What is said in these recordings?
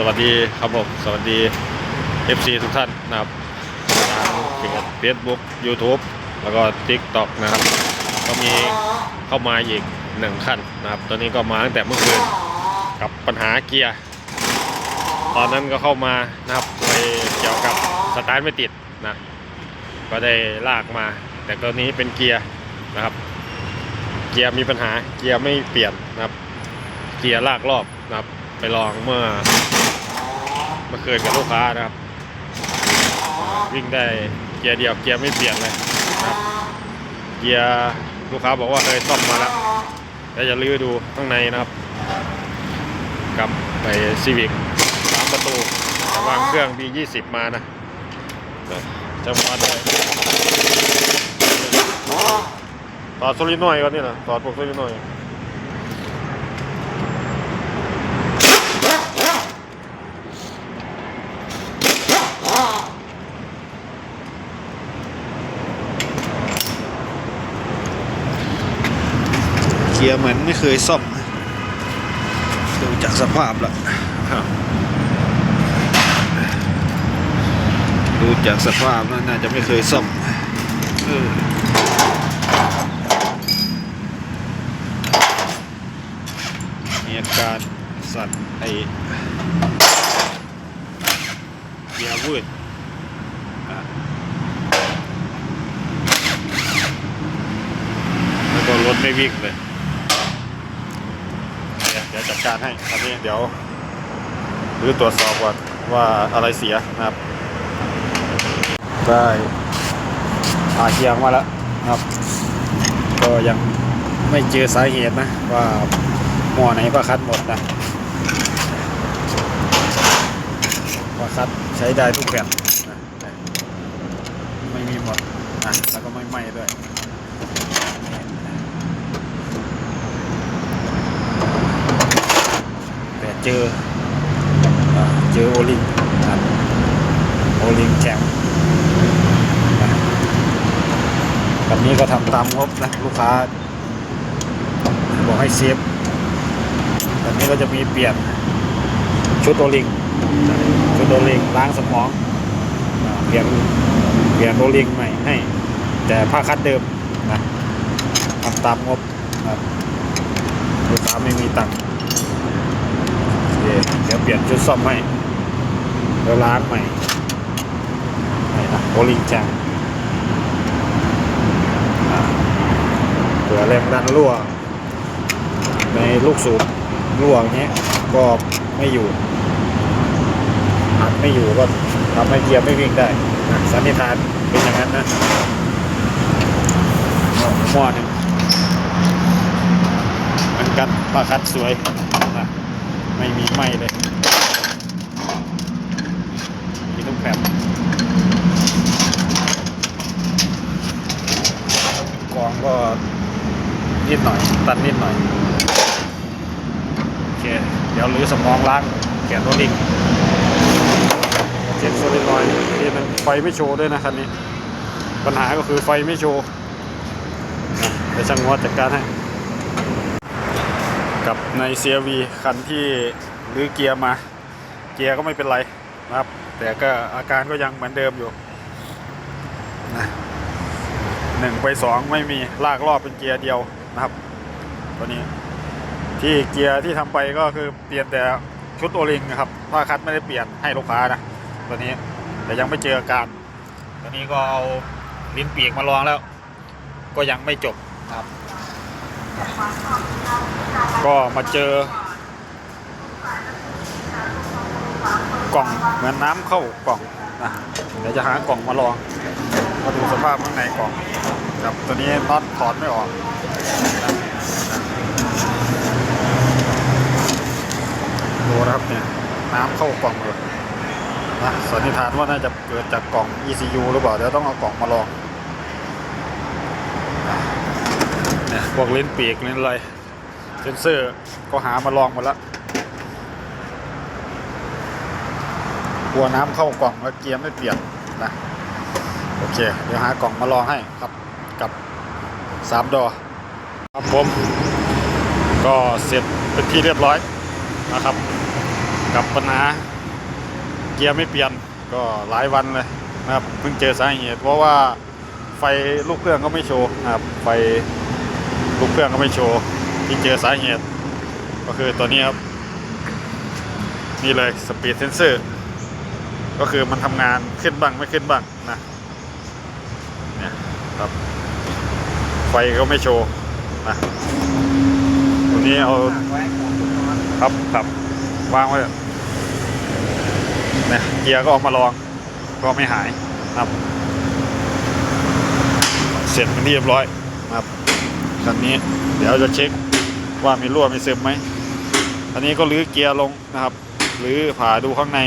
สวัสดีครับผมสวัสดี FC ทุกท่านนะครับทางเพจ Facebook YouTube แล้วก็ TikTok นะครับ ก็มีเข้ามาอีกหนึ่งขั้นนะครับตอนนี้ก็มาตั้งแต่เมื่อคืนกับปัญหาเกียร์ ตอนนั้นก็เข้ามานะครับไปเกี่ยวกับสตาร์ทไม่ติดนะ ก็ได้ลากมา แต่ตอนนี้เป็นเกียร์นะครับ เกียร์มีปัญหาเกียร์ไม่เปลี่ยนนะครับ เกียร์ลากรอบนะครับไปลองเมื่อ เมื่อคืนกับลูกค้านะครับ วิ่งได้เกียร์เดียวเกียร์ไม่เปลี่ยนเลยนะครับเกียร์ลูกค้าบอกว่าเคยซ่อมมาแล้วแล้วจะลื้อดูข้างในนะครับกับไปซีวิกสามประตูแต่วางเครื่อง B20 มานะจะวัดได้ต่อโซลินอยก่อนนี่นะต่อพวกโซลิน กียร์เหมือนไม่เคยซ่อมดูจากสภาพแล้วดูจากสภาพแล้วน่าจะไม่เคยซ่อมเออมีอาการสั่นไอเกียร์วืดอะแล้วก็รถไม่วิ่งเลย เนี่ยเดี๋ยวจัด การให้อันนี้เดี๋ยวหรือตรวจสอบก่อนว่าอะไรเสียนะครับ ได้อาเคียงมาแล้วนะครับ ก็ยังไม่เจอสาเหตุนะว่าหม้อไหนประคัดหมดนะประคัดใช้ได้ทุกแบบนะไม่มีหมดนะแล้วก็ไม่ไหม้ด้วย แต่ เจอเจอโอลิงครับโอลิงแข็งนะแบบนี้ก็ทำตามงบนะลูกค้า บอกให้เซฟแบบนี้ก็จะมีเปลี่ยนชุดโอลิงชุดโอลิงล้างสมองเปลี่ยนเปลี่ยนโอลิงใหม่ให้ แต่ผ้าคัดเดิมนะทำตามงบนะครับลูกค้าไม่มีตังค์ เคเดี๋ยวเปลี่ยนชุดซ่อมให้แล้วล้างใหม่นี่นะโบลิงจังเผื่อแรงดันรั่ว ในลูกสูบรั่วเงี้ยก็ไม่อยู่อัดไม่อยู่ก็ทำให้เกียร์ไม่วิ่งได้นะสันนิษฐานเป็นอย่างนั้นนะหม้อหนึ่งเหมือนกันปลาคัดสวย ไม่มีไหมเลยมีทุกแผ่นกองก็นิดหน่อยตันนิดหน่อยโอเคเดี๋ยวรื้อสมองล้างแกะตัวลิงเช็คโซลินอยนี่มันไฟไม่โชว์ด้วยนะคันนี้ ปัญหาก็คือไฟไม่โชว์นะเช่างงอจัดการให้ กับใน CRV คันที่รื้อเกียร์มา เกียร์ก็ไม่เป็นไรนะครับ แต่ก็อาการก็ยังเหมือนเดิมอยู่นะหนึ่งไปสองไม่มีลากรอบเป็นเกียร์เดียวนะครับ ตัวนี้ที่เกียร์ที่ทำไปก็คือเปลี่ยนแต่ชุดโอลิงนะครับผ้าคัดไม่ได้เปลี่ยนให้ลูกค้านะตัวนี้แต่ยังไม่เจออาการตัวนี้ก็เอาลิ้นปีกมาลองแล้ว ก็ยังไม่จบครับ ก็มาเจอกล่องเหมือนน้ำเข้ากล่องนะเดี๋ยวจะหากล่องมาลองมาดูสภาพข้างในกล่องครับตัวนี้น็อตถอดไม่ออกดูนะครับเนี่ยน้ำเข้ากล่องเลยนะสันนิษฐานว่าน่าจะเกิดจากกล่อง ECU หรือเปล่าเดี๋ยวต้องเอากล่องมาลอง เนี่ยพวกเลิ้นปีกเลนอะไรเซนเซอร์ก็หามาลองหมดแล้วกลัวน้ำเข้ากล่องแล้วเกียร์ไม่เปลี่ยนนะโอเค เดี๋ยวหากล่องมาลองให้ครับกับสามดอครับผม ก็เสร็จเป็นที่เรียบร้อยนะครับ กับปัญหาเกียร์ไม่เปลี่ยนก็หลายวันเลยนะครับเพิ่งเจอสาเหตุเพราะว่าไฟลูกเครื่องก็ไม่โชว์นะครับไฟ ลูกเครื่องก็ไม่โชว์ ที่เจอสาเหตุ ก็คือตัวนี้ครับ นี่เลยสปีดเซนเซอร์ก็คือมันทำงานขึ้นบ้างไม่ขึ้นบ้างนะเนี่ยครับไฟก็ไม่โชว์นะตัวนี้เอาครับครับวางไว้เนี่ยเกียร์ก็ออกมาลอง ก็ไม่หายครับ เสร็จเป็นที่เรียบร้อยครับ คันนี้ เดี๋ยวจะเช็คว่ามีรั่วมีซึมไหมอันนี้ก็รื้อเกียร์ลงนะครับหรือผ่าดูข้างใน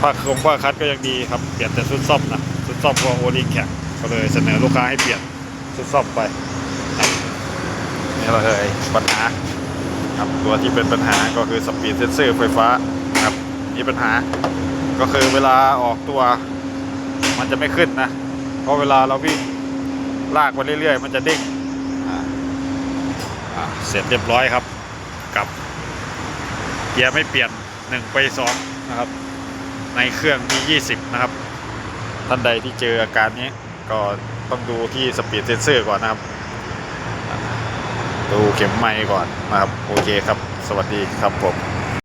ผ้าคงผ้าคัดก็ยังดีครับเปลี่ยนแต่ชุดซ่อมนะชุดซ่อมก็โอลิงแข็งก็เลยเสนอลูกค้าให้เปลี่ยนชุดซ่อมไปนี่เลยปัญหาครับตัวที่เป็นปัญหาก็คือสปีดเซนเซอร์ไฟฟ้าครับมีปัญหาก็คือเวลาออกตัวมันจะไม่ขึ้นนะ เพราะเวลาเราวิ่งลากไปเรื่อยๆ มันจะเด้ง เสร็จเรียบร้อยครับ กับเกียร์ไม่เปลี่ยน1ไป2นะครับ ในเครื่องมี20 นะครับ ท่านใดที่เจออาการนี้ก็ต้องดูที่สปีดเซนเซอร์ก่อนนะครับ ดูเข็มไม้ก่อนนะครับ โอเคครับ สวัสดีครับผม